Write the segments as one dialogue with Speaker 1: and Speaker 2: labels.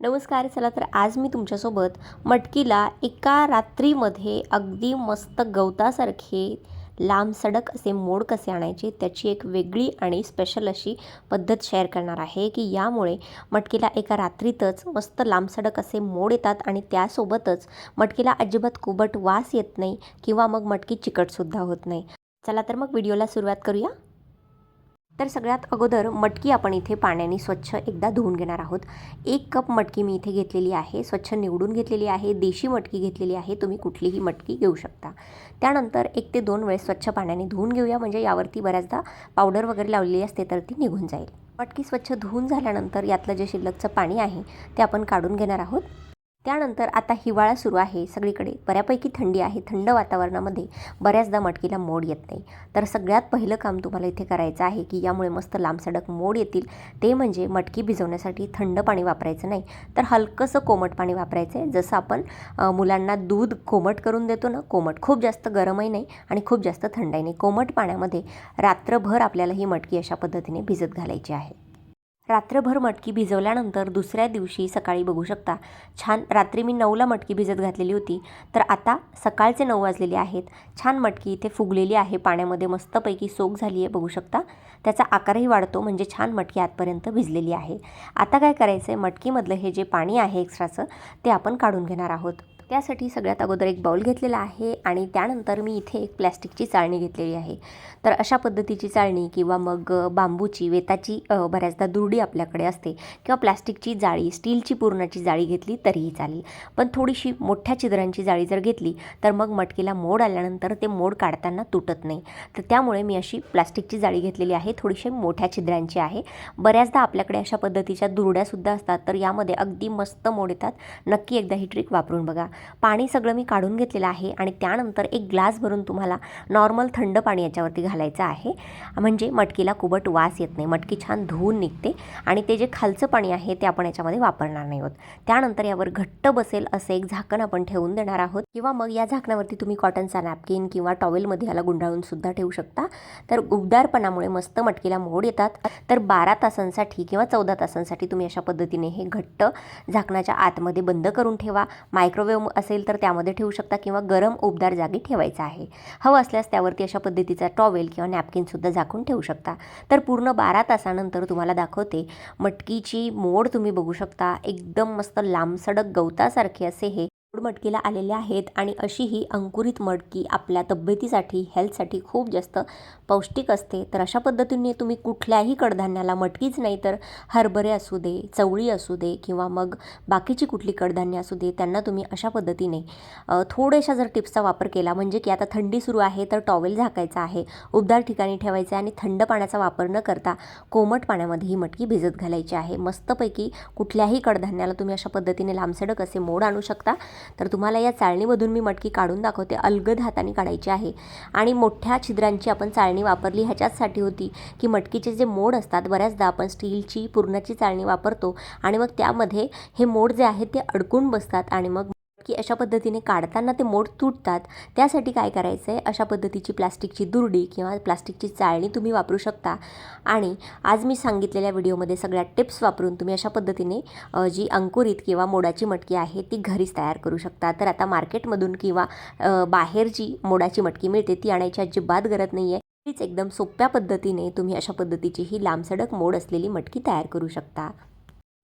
Speaker 1: नमस्कार चला तर आज मी तुमच्यासोबत मटकीला एका रात्रीमध्ये अगदी मस्त गवतासारखे लांब सडक असे मोड कसे आणायचे त्याची एक वेगळी आणि स्पेशल अशी पद्धत शेअर करणार आहे की यामुळे मटकीला एका रात्रीतच मस्त लांब सडक असे मोड येतात आणि त्यासोबतच मटकीला अजिबात कुबट वास येत नाही किंवा मग मटकी चिकटसुद्धा होत नाही. चला तर मग व्हिडिओला सुरुवात करूया. तर सगळ्यात अगोदर मटकी आपण इथे पाण्याने स्वच्छ एकदा धुवून घेणार आहोत. एक कप मटकी मी इथे घेतलेली आहे. स्वच्छ निवडून घेतलेली आहे. देशी मटकी घेतलेली आहे. तुम्ही कुठलीही मटकी घेऊ शकता. त्यानंतर एक ते दोन वेळेस स्वच्छ पाण्याने धुवून घेऊया. म्हणजे यावरती बऱ्याचदा पावडर वगैरे लावलेली असते तर ती निघून जाईल. मटकी स्वच्छ धुवून झाल्यानंतर यातलं जे शिल्लकचं पाणी आहे ते आपण काढून घेणार आहोत. त्यानंतर आता हिवाळा सुरू आहे. सगळीकडे बऱ्यापैकी थंडी आहे. थंड वातावरणामध्ये बऱ्याचदा मटकीला मोड येत नाही. तर सगळ्यात पहिलं काम तुम्हाला इथे करायचं आहे की यामुळे मस्त लांबसडक मोड येतील. ते म्हणजे मटकी भिजवण्यासाठी थंड पाणी वापरायचं नाही. तर हलकंसं कोमट पाणी वापरायचं आहे जसं आपण मुलांना दूध कोमट करून देतो ना कोमट खूप जास्त गरमही नाही आणि खूप जास्त थंडही नाही. कोमट पाण्यामध्ये रात्रभर आपल्याला ही मटकी अशा पद्धतीने भिजत घालायची आहे. रात्रभर मटकी भिजवल्यानंतर दुसऱ्या दिवशी सकाळी बघू शकता. छान रात्री मी नऊला मटकी भिजत घातलेली होती. तर आता सकाळचे नऊ वाजलेले आहेत. छान मटकी इथे फुगलेली आहे. पाण्यामध्ये मस्तपैकी सोक झाली आहे बघू शकता. त्याचा आकारही वाढतो म्हणजे छान मटकी आतपर्यंत भिजलेली आहे. आता काय करायचं आहे मटकीमधलं हे जे पाणी आहे एक्स्ट्राचं ते आपण काढून घेणार आहोत. त्यासाठी सगळ्यात अगोदर एक बाऊल घेतलेला आहे आणि त्यानंतर मी इथे एक प्लॅस्टिकची चाळणी घेतलेली आहे. तर अशा पद्धतीची चाळणी किंवा मग बांबूची वेताची बऱ्याचदा दुर्डी आपल्याकडे असते किंवा प्लॅस्टिकची जाळी स्टीलची पूर्णाची जाळी घेतली तरीही चालेल. पण थोडीशी मोठ्या छिद्रांची जाळी जर घेतली तर मग मटकीला मोड आल्यानंतर ते मोड काढताना तुटत नाही. तर त्यामुळे मी अशी प्लॅस्टिकची जाळी घेतलेली आहे थोडीशी मोठ्या छिद्रांची आहे. बऱ्याचदा आपल्याकडे अशा पद्धतीच्या दुरड्यासुद्धा असतात तर यामध्ये अगदी मस्त मोड येतात. नक्की एकदा ही ट्रिक वापरून बघा. पाणी सगळं मी काढून घेतलेलं आहे आणि त्यानंतर एक ग्लास भरून तुम्हाला नॉर्मल थंड पाणी याच्यावरती घालायचं आहे. म्हणजे मटकीला कुबट वास येत नाही. मटकी छान धुवून निघते आणि ते जे खालचं पाणी आहे ते आपण याच्यामध्ये वापरणार नाही आहोत त्यानंतर यावर घट्ट बसेल असं एक झाकण आपण ठेवून देणार आहोत. किंवा मग या झाकणावरती तुम्ही कॉटनचा नॅपकिन किंवा टॉवेलमध्ये याला गुंडाळून सुद्धा ठेवू शकता. तर उबदारपणामुळे मस्त मटकीला मोड येतात. तर बारा तासांसाठी किंवा चौदा तासांसाठी तुम्ही अशा पद्धतीने हे घट्ट झाकणाच्या आतमध्ये बंद करून ठेवा. मायक्रोवेव्ह असेल तर त्यामध्ये ठेवू शकता किंवा गरम उबदार जागी ठेवायचं आहे. हवं असल्यास त्यावरती अशा पद्धतीचा टॉवेल किंवा नॅपकिनसुद्धा झाकून ठेवू शकता. तर पूर्ण बारा तासानंतर तुम्हाला दाखवते मटकीची मोड तुम्ही बघू शकता. एकदम मस्त लांबसडक गवतासारखे असे हे मटकीला आलेले आहेत आणि अशी ही अंकुरित मटकी आपल्या तब्येतीसाठी हेल्थसाठी खूप जास्त पौष्टिक असते. तर अशा पद्धतीने तुम्ही कुठल्याही कडधान्याला मटकीच नाही तर हरभरे असू दे चवळी असू दे किंवा मग बाकीची कुठली कडधान्य असू दे त्यांना तुम्ही अशा पद्धतीने थोड्याशा जर टिप्सचा वापर केला म्हणजे की आता थंडी सुरू आहे तर टॉवेल झाकायचा आहे उबदार ठिकाणी ठेवायचं आहे आणि थंड पाण्याचा वापर न करता कोमट पाण्यामध्ये ही मटकी भिजत घालायची आहे. मस्तपैकी कुठल्याही कडधान्याला तुम्ही अशा पद्धतीने लांबसडक असे मोड आणू शकता. तर तुम्हाला या चाळणीमधून मी मटकी काढून दाखवते. अलगद हाताने काढायची आहे. आणि मोठ्या छिद्रांची आपण चाळणी वापरली. ह्याच्याचसाठी होती की मटकीचे जे मोड असतात बऱ्याचदा आपण स्टीलची पूर्णाची चाळणी वापरतो आणि मग त्यामध्ये हे मोड जे आहेत ते अडकून बसतात आणि मग की अशा पद्धतीने काढताना ते मोड तुटतात. त्यासाठी काय करायचं आहे अशा पद्धतीची प्लास्टिकची दुरडी किंवा प्लास्टिकची चाळणी तुम्ही वापरू शकता. आणि आज मी सांगितलेल्या व्हिडिओमध्ये सगळ्या टिप्स वापरून तुम्ही अशा पद्धतीने जी अंकुरित किंवा मोडाची मटकी आहे ती घरीच तयार करू शकता. तर आता मार्केटमधून किंवा बाहेर जी मोडाची मटकी मिळते ती आणायची अजिबात गरज नाही आहे तीच एकदम सोप्या पद्धतीने तुम्ही अशा पद्धतीची ही लांबसडक मोड असलेली मटकी तयार करू शकता.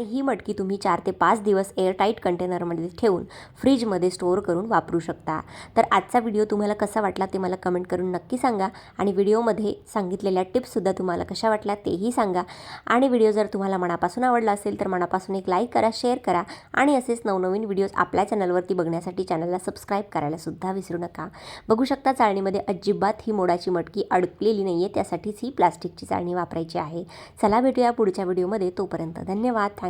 Speaker 1: आणि ही मटकी तुम्ही चार ते पाच दिवस एअरटाईट कंटेनरमध्ये ठेवून फ्रीजमध्ये स्टोअर करून वापरू शकता. तर आजचा व्हिडिओ तुम्हाला कसा वाटला ते मला कमेंट करून नक्की सांगा आणि व्हिडिओमध्ये सांगितलेल्या टिप्ससुद्धा तुम्हाला कशा वाटल्या तेही सांगा. आणि व्हिडिओ जर तुम्हाला मनापासून आवडला असेल तर मनापासून एक लाईक करा शेअर करा आणि असेच नवनवीन व्हिडिओज आपल्या चॅनलवरती बघण्यासाठी चॅनलला सबस्क्राईब करायलासुद्धा विसरू नका. बघू शकता चाळणीमध्ये अजिबात ही मोडाची मटकी अडकलेली नाही आहे त्यासाठीच ही प्लास्टिकची चाळणी वापरायची आहे. चला भेटूया पुढच्या व्हिडिओमध्ये तोपर्यंत धन्यवाद. Thank